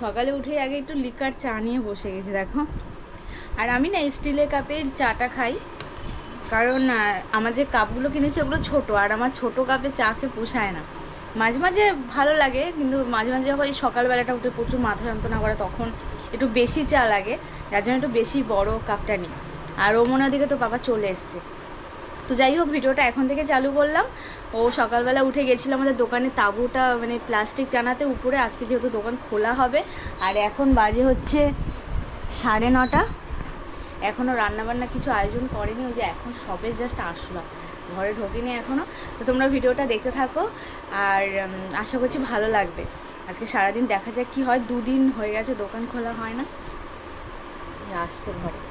সকালে উঠে আগে একটু লিকার চা নিয়ে বসে গেছি, দেখো। আর আমি না স্টিলের কাপের চাটা খাই, কারণ আমার যে কাপগুলো কিনেছি ওগুলো ছোট, আর আমার ছোট কাপে চা খেয়ে পোষায় না। মাঝে মাঝে ভালো লাগে, কিন্তু মাঝে মাঝে আবার এই সকালবেলাটা উঠে প্রচুর মাথা যন্ত্রণা করে, তখন একটু বেশি চা লাগে, যার জন্য একটু বেশি বড় কাপটা নিই। আর ওমনার দিকে তো বাবা চলে এসছে। তো যাই হোক, ভিডিওটা এখন থেকে চালু করলাম। ও সকালবেলা উঠে গেছিল আমাদের দোকানে, তাঁবুটা মানে প্লাস্টিক টানাতে উপরে, আজকে যেহেতু দোকান খোলা হবে। আর এখন বাজে হচ্ছে সাড়ে নটা। এখনও রান্নাবান্না কিছু আয়োজন করেনি, ওই যে এখন সবে জাস্ট আসলো। ঘরে ঢোকেনি এখনও তো তোমরা ভিডিওটা দেখতে থাকো, আর আশা করছি ভালো লাগবে। আজকে সারাদিন দেখা যাক কি হয়, দুদিন হয়ে গেছে দোকান খোলা হয় না। আসছে ঘরে।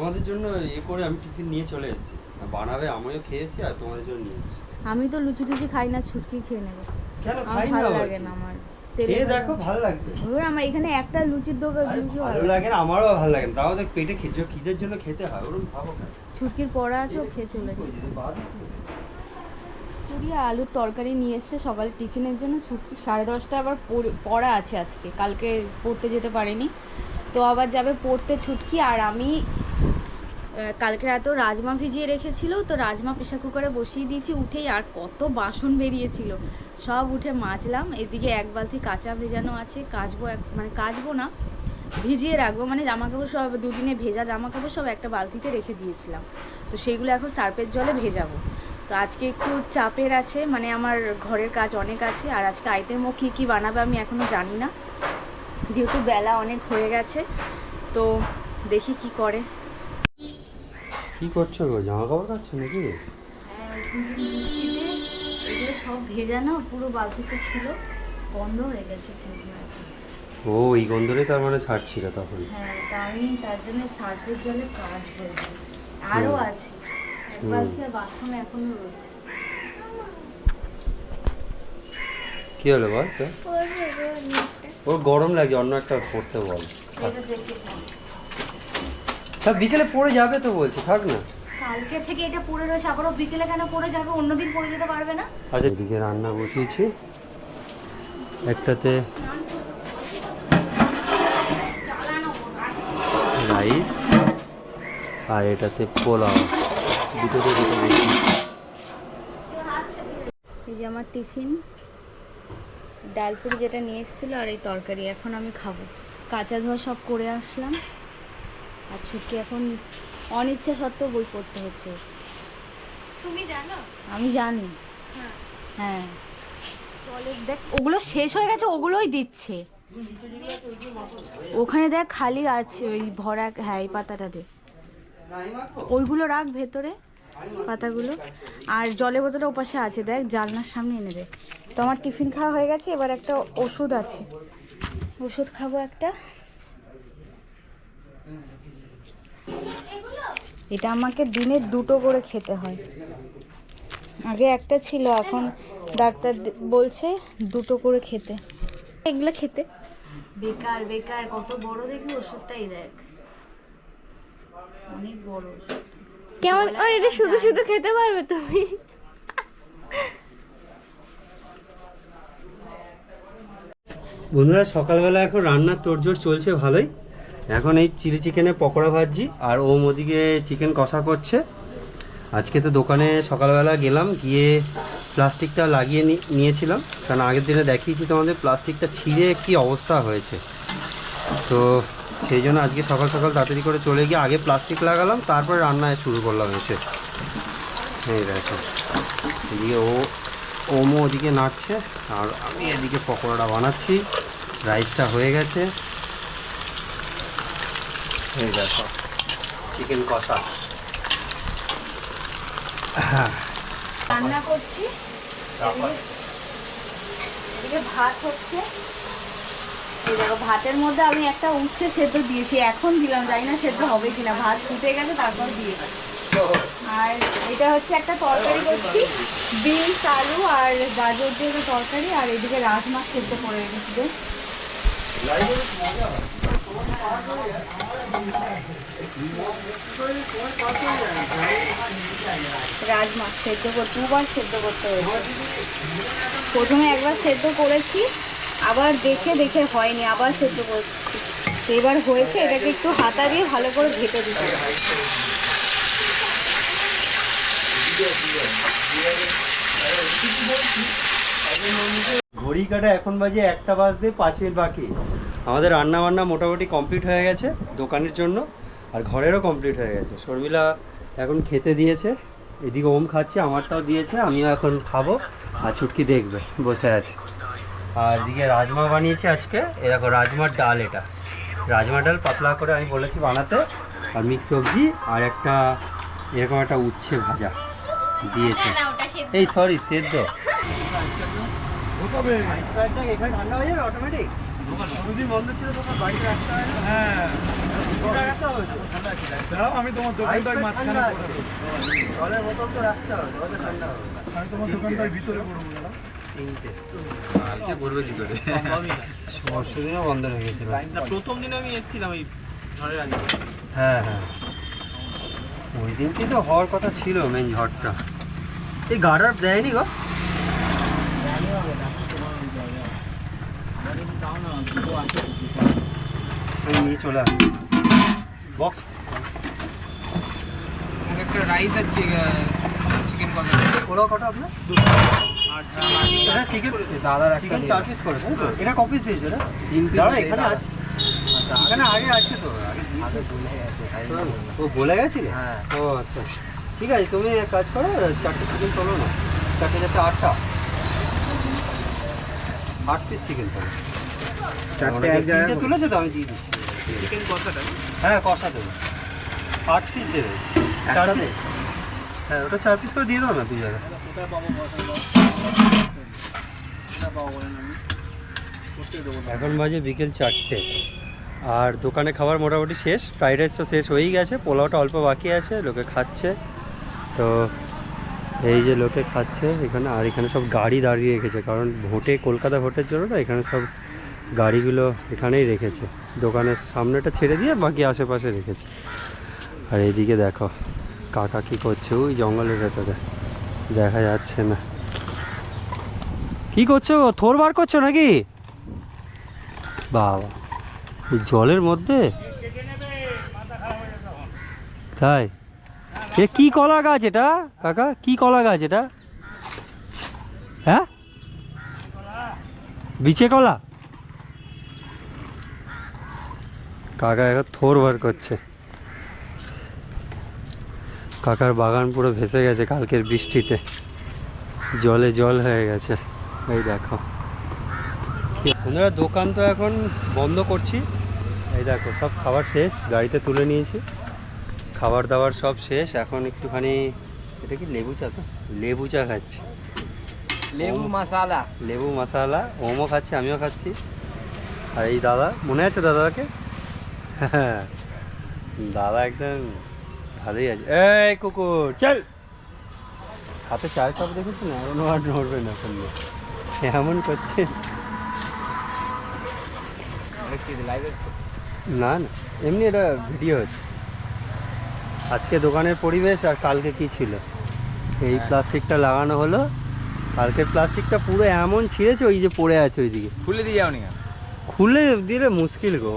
তোমাদের জন্য ইয়ে করে আমি টিফিন নিয়ে চলে এসেছি। বানাবে আমিও খেয়েছি আর তোমাদের জন্য নিয়ে এসেছি। আমি তো লুচি টুচি খাই না ছুটকি খেয়ে নেব। কেন খাই না ভালো লাগে না আমার। খেয়ে দেখো ভালো লাগবে। ওর আমার এখানে একটা লুচির দোকান ভালো লাগে। না আমারও ভালো লাগে না। তাও তো পেটে খিদে খিদের জন্য খেতে হয় ওরকম ভাবো কেন? ছুটকির পড়া আছে ও খেয়ে চলে আলুর তরকারি নিয়ে এসছে সকালে টিফিনের জন্য ছুটি সাড়ে দশটা আবার পড়া আছে আজকে। কালকে পড়তে যেতে পারিনি। তো আবার যাবে পড়তে ছুটকি আর আমি কালকে রাতেও রাজমা ভিজিয়ে রেখেছিল, তো রাজমা প্রেশার কুকারে বসিয়ে দিয়েছি উঠেই আর কত বাসন বেরিয়েছিল। সব উঠে মাজলাম, এদিকে এক বালতি কাঁচা ভেজানো আছে, কাচবো এক মানে কাচবো না, ভিজিয়ে রাখব মানে জামা কাপড় সব দুদিনে ভেজা জামা কাপড় সব একটা বালতিতে রেখে দিয়েছিলাম। তো সেগুলো এখন সার্পের জলে ভেজাবো। তো আজকে একটু চাপের আছে মানে আমার ঘরের কাজ অনেক আছে, আর আজকে আইটেমও কী কী বানাবে আমি এখনও জানি না। যেহেতু বেলা অনেক হয়ে গেছে, তো দেখি কি করে। কি করছ গো? জামা কাপড় কাচ্ছো নাকি? হ্যাঁ এগুলো সব ভেজানো পুরো বালতিতে ছিল বন্ধ হয়ে গেছে। ও এই গন্ধরে তার মানে ছাড়ছিল তখন। হ্যাঁ তা আমি তার জন্য সার্ফের জলে কাজ করব আরও আছে। এক বালতি আর বাথরুমে এখনও রয়েছে। কি হলো বল? ওর গরম লাগে অন্য একটা পড়তে বল। তা বিকেলে পড়ে যাবে তো বলছে থাক না। কালকে থেকে এটা পড়ে রয়েছে আবারও বিকেলে কেন পড়ে যাবে? অন্যদিন পড়ে যেতে পারবে না? আচ্ছা এদিকে রান্না বসিয়েছি। একটাতে রাইস আর এটাতে পোলাও। দুটোতে দুটো বেশি। এই যে আমার টিফিন ডাল পুরি যেটা নিয়ে এসেছিল আর এই তরকারি এখন আমি খাব। কাঁচা ধোয়া সব করে আসলাম। আর ছুটকি এখন অনিচ্ছা সত্ত্বেও বই পড়তে হচ্ছে। তুমি জানো? আমি জানি। হ্যাঁ। হ্যাঁ। দেখ ওগুলো শেষ হয়ে গেছে ওগুলোই দিচ্ছে। ওখানে দেখ খালি আছে ওই ভরা হ্যাঁ এই পাতাটা দে। ওইগুলো রাখ ভেতরে পাতাগুলো। আর জলের বোতলটা ওপাশে আছে দেখ জানলার সামনে এনে দে। তো আমার টিফিন খাওয়া হয়ে গেছে এবার একটা ওষুধ আছে। ওষুধ খাব একটা। এটা আমাকে দিনে দুটো করে খেতে হয়। আগে একটা ছিল এখন ডাক্তার বলছে দুটো করে খেতে। এগুলো খেতে। বেকার বেকার কত বড় দেখি ওষুধটাই দেখ। অনেক বড় কেমন? ও এটা শুধু শুধু খেতে পারবে তুমি। বন্ধুরা সকালবেলা এখন রান্নার তোড়জোড় চলছে ভালোই। এখন এই চিলি চিকেনে পকোড়া ভাজছি, আর ও ওদিকে চিকেন কষা করছে। আজকে তো দোকানে সকালবেলা গেলাম, গিয়ে প্লাস্টিকটা লাগিয়ে নিয়েছিলাম। কারণ আগের দিনে দেখিয়েছি তোমাদের, প্লাস্টিকটা ছিঁড়ে কি অবস্থা হয়েছে। তো সেই জন্য আজকে সকাল সকাল তাড়াতাড়ি করে চলে গিয়ে আগে প্লাস্টিক লাগালাম, তারপরে রান্নায় শুরু করলাম এসে। এই দেখো, এদিকে ও ওমো ওদিকে নাড়ছে, আর আমি এদিকে পকোড়াটা বানাচ্ছি। রাইসটা হয়ে গেছে। এই দেখো চিকেন কষা। হ্যাঁ। রান্না করছি। এদিকে- এদিকে ভাত হচ্ছে। এই দেখো ভাতের মধ্যে আমি একটা উচ্ছে সেদ্ধ দিয়েছি। এখন দিলাম জানি না সেদ্ধ হবে কিনা। ভাত ফুটে গেছে তারপর দিয়ে আর এটা হচ্ছে একটা তরকারি করছি। বিনস আলু আর গাজর দিয়ে একটা তরকারি। আর এদিকে রাজমা সেদ্ধ করে রেখেছি। রাজমা সেদ্ধ করতে দুবার সেদ্ধ করতে হয়েছে। প্রথমে একবার সেদ্ধ করেছি, আবার দেখে দেখে হয়নি, আবার সেদ্ধ করছি। এবার হয়েছে, এটাকে একটু হাতা দিয়ে ভালো করে ঘেটে দিতে ঘড়ি কাটা এখন বাজে একটা বাজতে পাঁচ মিনিট বাকি। আমাদের রান্না বান্না মোটামুটি কমপ্লিট হয়ে গেছে দোকানের জন্য আর ঘরেরও কমপ্লিট হয়ে গেছে। শর্মিলা এখন খেতে দিয়েছে এদিকে ওম খাচ্ছে আমারটাও দিয়েছে আমিও এখন খাব আর ছুটকি দেখবে বসে আছে। আর এদিকে রাজমা বানিয়েছি আজকে এরকম রাজমার ডাল এটা। রাজমা ডাল পাতলা করে আমি বলেছি বানাতে আর মিক্স সবজি আর একটা এরকম একটা উচ্ছে ভাজা দিয়েছে। এই সরি সেদ্ধ। এখানে ঠান্ডা হয়ে যাবে অটোমেটিক হয়। হ্যাঁ আমি তোমার দোকানটার মাঝখানে। জলের বোতল তো রাখতে হবে আমি তোমার দোকানটার ভিতরে দিনও বন্ধ না, প্রথম দিন আমি এসেছিলাম এই ঝড়ের আগে। হ্যাঁ হ্যাঁ। ওই তো হওয়ার কথা ছিল মেন ঝড়টা। এই গার্ডার দেয়নি গো। নিয়ে চলে আসি বক্স। একটা রাইস আর চিকেন কটা? আপনার? আর এটা চিকেন দাদার চিকেন চার পিস করে তাই তো? এটা কপি দিয়েছে দাঁড়া এখানে আছে। এখানে আগে আছে তো। আগে ও বলে গেছিলে হ্যাঁ। ও আচ্ছা। ঠিক আছে তুমি এক কাজ করো চারটে চিকেন তোলো না। চারটে চারটে আটটা। আট পিস চিকেন তোলো। চারটে ওনাকে এক জায়গায় তিনটে তুলেছে তো আমি দিয়ে দিচ্ছি। চিকেন কষাটা হ্যাঁ কষা দেবো। আট পিস দেবে। চার পিস হ্যাঁ ওটা চার পিস করে দিয়ে দাও না দুই দেবো। এখন বাজে বিকেল চারটে। আর দোকানে খাবার মোটামুটি শেষ ফ্রাইড রাইস তো শেষ হয়েই গেছে পোলাওটা অল্প বাকি আছে লোকে খাচ্ছে। তো এই যে লোকে খাচ্ছে এখানে আর এখানে সব গাড়ি দাঁড়িয়ে রেখেছে কারণ ভোটে কলকাতা ভোটের জন্য না এখানে সব গাড়িগুলো এখানেই রেখেছে। দোকানের সামনেটা ছেড়ে দিয়ে বাকি আশেপাশে রেখেছে। আর এইদিকে দেখো, কাকা কি করছে? ওই জঙ্গলের ভেতরে। দেখা যাচ্ছে না। কি করছ? থোর বার করছ নাকি? বাবা জলের মধ্যে? তাই? এ কি কলা গাছ এটা? কাকা, কি কলা গাছ এটা? হ্যাঁ? বিচে কলা? কাকা এখন থোর বার করছে। কাকার বাগান পুরো ভেসে গেছে কালকের বৃষ্টিতে। জলে জল হয়ে গেছে। এই দেখো। বন্ধুরা দোকান তো এখন বন্ধ করছি। এই দেখো সব খাবার শেষ। গাড়িতে তুলে নিয়েছি। খাবার দাবার সব শেষ। এখন একটুখানি এটা কি লেবু চা তো? লেবু চা খাচ্ছি। লেবু মশালা। লেবু মশালা। ওমও খাচ্ছি আমিও খাচ্ছি। আর এই দাদা মনে আছে দাদাকে? দাদা একদম ভালোই আছে। এই কুকুর চল। হাতে চায়ের কাপ দেখেছি না? এখনও আর নড়বে না শুনলে এমন করছে। না না এমনি এটা ভিডিও হচ্ছে। আজকে দোকানের পরিবেশ আর কালকে কি ছিল? এই প্লাস্টিকটা লাগানো হলো। কালকের প্লাস্টিকটা পুরো এমন ছিঁড়েছে ওই যে পড়ে আছে ওইদিকে। খুলে দিয়ে যাও নি খুলে দিলে মুশকিল গো।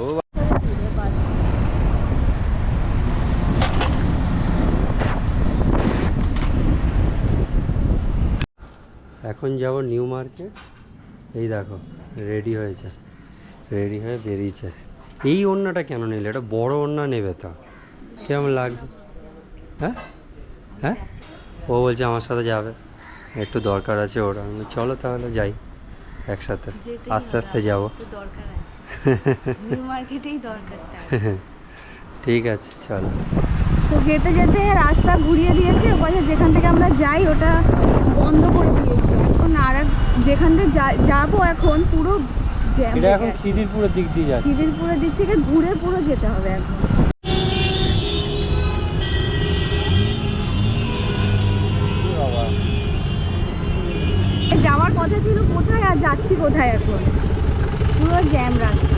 এখন যাব নিউ মার্কেট। এই দেখো রেডি হয়েছে। রেডি হয়ে বেরিয়েছে। এই ওড়নাটা কেন নিলে? এটা বড় ওড়না নেবে তো। কেমন লাগছে? হ্যাঁ? হ্যাঁ? ও বলছে আমার সাথে যাবে। একটু দরকার আছে ওর। আমি চলো তাহলে যাই একসাথে। আস্তে আস্তে যাব। ঠিক আছে চলো। তো যেতে যেতে রাস্তা ঘুরিয়ে দিয়েছে। ওপাশে যেখান থেকে আমরা যাই ওটা বন্ধ করে দিয়েছে। এখন আর যেখান থেকে যা- যাব এখন পুরো জ্যাম এটা এখন খিদিরপুরের দিক দিয়ে যাচ্ছে। খিদিরপুরের দিক থেকে ঘুরে পুরো যেতে হবে এখন। যাওয়ার কথা ছিল কোথায় আর যাচ্ছি কোথায় এখন? পুরো জ্যাম রাস্তা।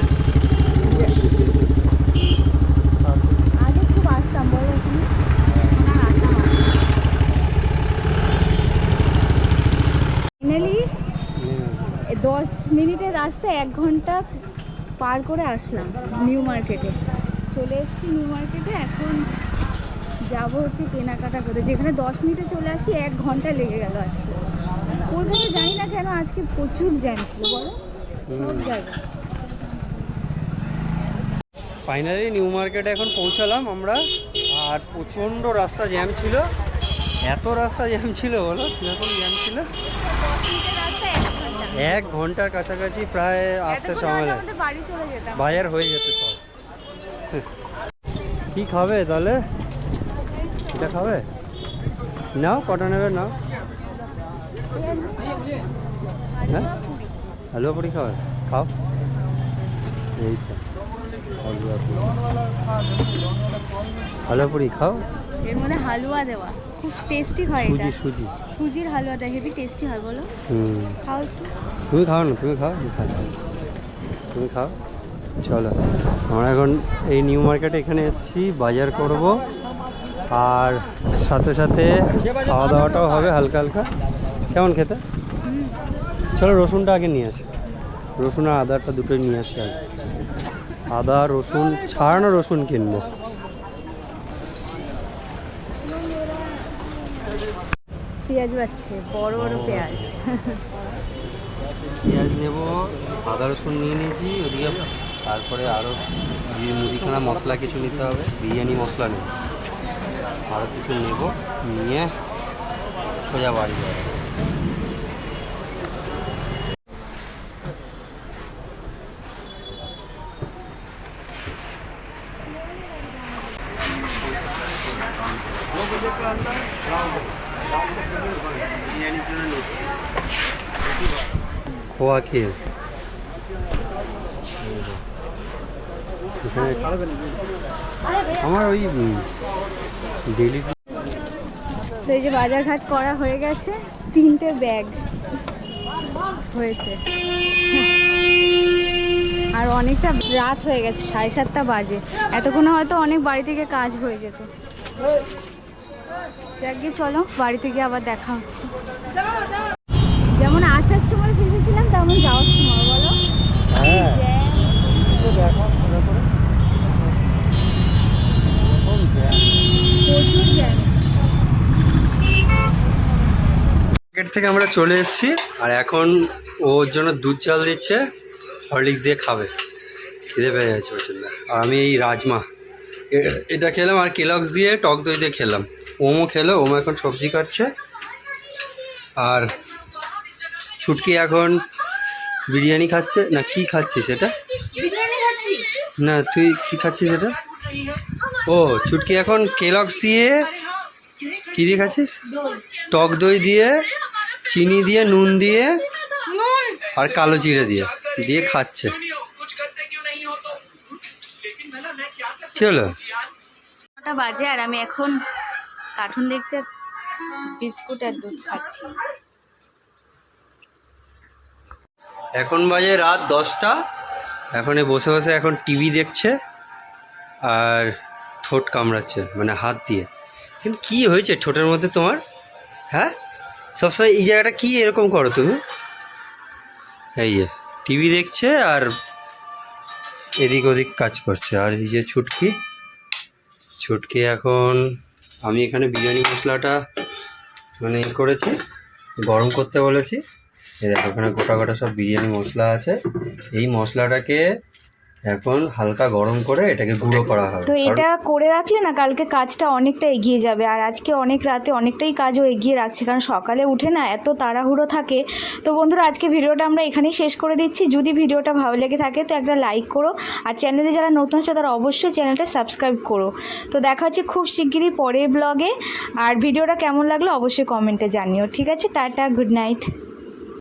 দশ মিনিটের রাস্তা এক ঘণ্টা পার করে আসলাম নিউ মার্কেটে। চলে এসেছি নিউ মার্কেটে এখন যাব হচ্ছে কেনাকাটা করতে যেখানে দশ মিনিটে চলে আসি এক ঘণ্টা লেগে গেল আজকে। কলকাতা জানি না কেন আজকে প্রচুর জ্যাম ছিল বলো? সব জায়গায় ফাইনালি নিউ মার্কেটে এখন পৌঁছালাম আমরা আর প্রচণ্ড রাস্তা জ্যাম ছিল। এত রাস্তা জ্যাম ছিল বলো? কীরকম জ্যাম ছিল? এক ঘণ্টার কাছাকাছি প্রায় আসতে সময় লাগে। বাজার হয়ে যেত সব। কি খাবে তাহলে? এটা খাবে? নাও কটা নেবে নাও। হ্যাঁ? হালুয়া পুরি খাবে? খাও। এই তো হালুয়া পুরি খাও। এর মধ্যে হালুয়া দেওয়া। খুব টেস্টি হয় এটা। সুজি সুজি। সুজির হালুয়া দেয় হেবি টেস্টি হয় বলো। হুম। খাও একটু। তুমি খাও না তুমি খাও আমি খাচ্ছি। তুমি খাও চলো। আমরা এখন এই নিউ মার্কেটে এখানে এসেছি বাজার করব। আর সাথে সাথে খাওয়া দাওয়াটাও হবে হালকা হালকা। কেমন খেতে? চলো রসুনটা আগে নিয়ে আসি। রসুন আর আদাটা দুটোই নিয়ে আসি আগে আদা রসুন ছাড়ানো রসুন কিনবো। পেঁয়াজ পাচ্ছে বড় বড় পেঁয়াজ। পেঁয়াজ। নেব আদা রসুন নিয়ে নিয়েছি ওদিকে তারপরে আরও মুদিখানা মশলা কিছু নিতে হবে বিরিয়ানি মশলা নেব। আরও কিছু নেব নিয়ে সোজা বাড়ি যাব। বিরিয়ানির জন্য নিচ্ছি খোয়া খেয়ে আমার ওই ডেলি তো এই যে বাজারঘাট করা হয়ে গেছে, তিনটে ব্যাগ হয়েছে। আর অনেকটা রাত হয়ে গেছে, সাড়ে সাতটা বাজে। এতক্ষণে হয়তো অনেক বাড়ি থেকে কাজ হয়ে যেত। যাক গিয়ে চলো, বাড়িতে গিয়ে আবার দেখা হচ্ছে। যাওয়ার সময় বলো? হ্যাঁ। মার্কেট থেকে আমরা চলে এসেছি আর এখন ওর জন্য দুধ চাল দিচ্ছে হরলিক্স দিয়ে খাবে। খিদে পেয়ে গেছে ওর জন্য। আর আমি এই রাজমা। এ- এটা খেলাম আর কেলক্স দিয়ে টক দই দিয়ে খেলাম। ওমো খেলো ওমো এখন সবজি কাটছে। আর ছুটকি এখন বিরিয়ানি খাচ্ছে? না কি খাচ্ছিস এটা না তুই কি খাচ্ছিস এটা ও ছুটকি এখন কেলক্স দিয়ে কি দিয়ে খাচ্ছিস? টক দই দিয়ে চিনি দিয়ে নুন দিয়ে আর কালো জিরে দিয়ে দিয়ে খাচ্ছে। কি হলো? বাজে আর আমি এখন কার্টুন দেখছে বিস্কুট আর দুধ খাচ্ছি। এখন বাজে রাত দশটা। এখন বসে বসে এখন টিভি দেখছে আর ঠোঁট কামড়াচ্ছে মানে হাত দিয়ে। কিন্তু কি হয়েছে ঠোঁটের মধ্যে তোমার? হ্যাঁ? সবসময় এই জায়গাটা কি এরকম করো তুমি? এই যে, টিভি দেখছে আর এদিক ওদিক কাজ করছে। আর এই যে ছুটকি ছুটকি এখন আমি এখানে বিরিয়ানি মশলাটা মানে করেছি, গরম করতে বলেছি। এই দেখো ওখানে গোটা গোটা সব বিরিয়ানি মশলা আছে। এই মশলাটাকে এখন হালকা গরম করে এটাকে গুঁড়ো করা হবে। তো এটা করে রাখলে না কালকে কাজটা অনেকটা এগিয়ে যাবে আর আজকে অনেক রাতে অনেকটাই কাজও এগিয়ে রাখছে কারণ সকালে উঠে না এত তাড়াহুড়ো থাকে। তো বন্ধুরা আজকে ভিডিওটা আমরা এখানেই শেষ করে দিচ্ছি। যদি ভিডিওটা ভালো লেগে থাকে তো একটা লাইক করো। আর চ্যানেলে যারা নতুন আছে তারা অবশ্যই চ্যানেলটা সাবস্ক্রাইব করো। তো দেখা হচ্ছে খুব শিগগিরই পরের ব্লগে। আর ভিডিওটা কেমন লাগল অবশ্যই কমেন্টে জানিও। ঠিক আছে টাটা গুড নাইট।